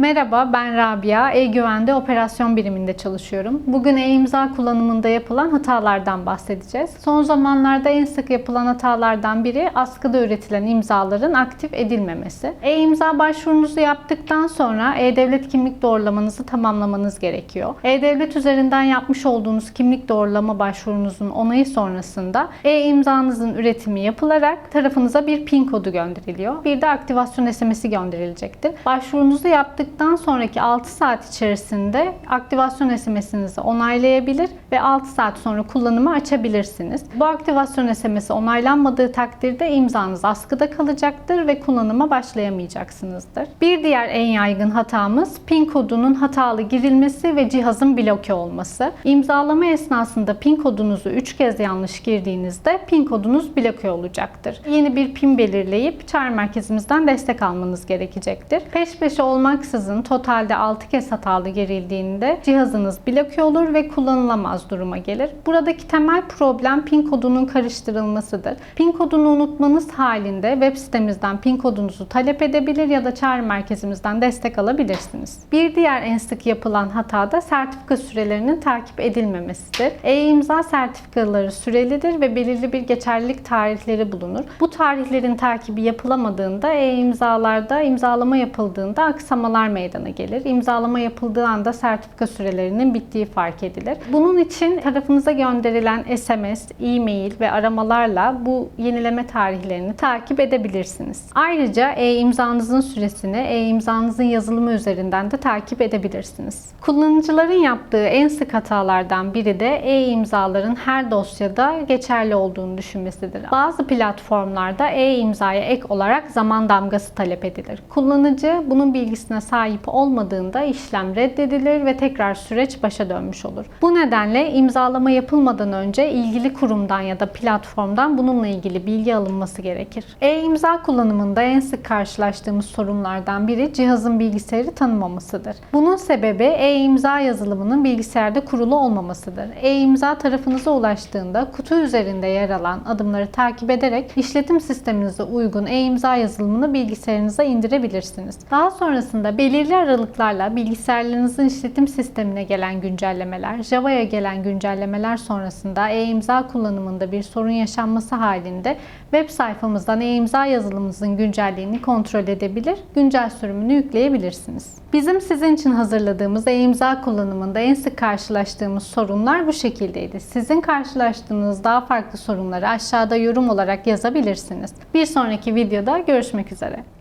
Merhaba, ben Rabia. E-Güven'de operasyon biriminde çalışıyorum. Bugün e-imza kullanımında yapılan hatalardan bahsedeceğiz. Son zamanlarda en sık yapılan hatalardan biri askıda üretilen imzaların aktif edilmemesi. E-imza başvurunuzu yaptıktan sonra e-devlet kimlik doğrulamanızı tamamlamanız gerekiyor. E-devlet üzerinden yapmış olduğunuz kimlik doğrulama başvurunuzun onayı sonrasında e-imzanızın üretimi yapılarak tarafınıza bir PIN kodu gönderiliyor. Bir de aktivasyon SMS'i gönderilecektir. Başvurunuzu yaptıktan sonraki 6 saat içerisinde aktivasyon SMS'inizi onaylayabilir ve 6 saat sonra kullanıma açabilirsiniz. Bu aktivasyon SMS'i onaylanmadığı takdirde imzanız askıda kalacaktır ve kullanıma başlayamayacaksınızdır. Bir diğer en yaygın hatamız PIN kodunun hatalı girilmesi ve cihazın bloke olması. İmzalama esnasında PIN kodunuzu 3 kez yanlış girdiğinizde PIN kodunuz bloke olacaktır. Yeni bir PIN belirleyip çağrı merkezimizden destek almanız gerekecektir. Peş peşe olmaksızın totalde 6 kez hatalı girildiğinde cihazınız bloke olur ve kullanılamaz duruma gelir. Buradaki temel problem PIN kodunun karıştırılmasıdır. PIN kodunu unutmanız halinde web sitemizden PIN kodunuzu talep edebilir ya da çağrı merkezimizden destek alabilirsiniz. Bir diğer en sık yapılan hata da sertifika sürelerinin takip edilmemesidir. E-imza sertifikaları sürelidir ve belirli bir geçerlilik tarihleri bulunur. Bu tarihlerin takibi yapılamadığında e-imzalarda imzalama yapıldığında aksamalar meydana gelir. İmzalama yapıldığı anda sertifika sürelerinin bittiği fark edilir. Bunun için tarafınıza gönderilen SMS, e-mail ve aramalarla bu yenileme tarihlerini takip edebilirsiniz. Ayrıca e-imzanızın süresini e-imzanızın yazılımı üzerinden de takip edebilirsiniz. Kullanıcıların yaptığı en sık hatalardan biri de e-imzaların her dosyada geçerli olduğunu düşünmesidir. Bazı platformlarda e-imzaya ek olarak zaman damgası talep edilir. Kullanıcı bunun bilgisine sahip olmadığında işlem reddedilir ve tekrar süreç başa dönmüş olur. Bu nedenle imzalama yapılmadan önce ilgili kurumdan ya da platformdan bununla ilgili bilgi alınması gerekir. E-imza kullanımında en sık karşılaştığımız sorunlardan biri cihazın bilgisayarı tanımamasıdır. Bunun sebebi e-imza yazılımının bilgisayarda kurulu olmamasıdır. E-imza tarafınıza ulaştığında kutu üzerinde yer alan adımları takip ederek işletim sisteminize uygun e-imza yazılımını bilgisayarınıza indirebilirsiniz. Daha sonrasında belirli aralıklarla bilgisayarlarınızın işletim sistemine gelen güncellemeler, Java'ya gelen güncellemeler sonrasında e-imza kullanımında bir sorun yaşanması halinde web sayfamızdan e-imza yazılımımızın güncelliğini kontrol edebilir, güncel sürümünü yükleyebilirsiniz. Bizim sizin için hazırladığımız e-imza kullanımında en sık karşılaştığımız sorunlar bu şekildeydi. Sizin karşılaştığınız daha farklı sorunları aşağıda yorum olarak yazabilirsiniz. Bir sonraki videoda görüşmek üzere.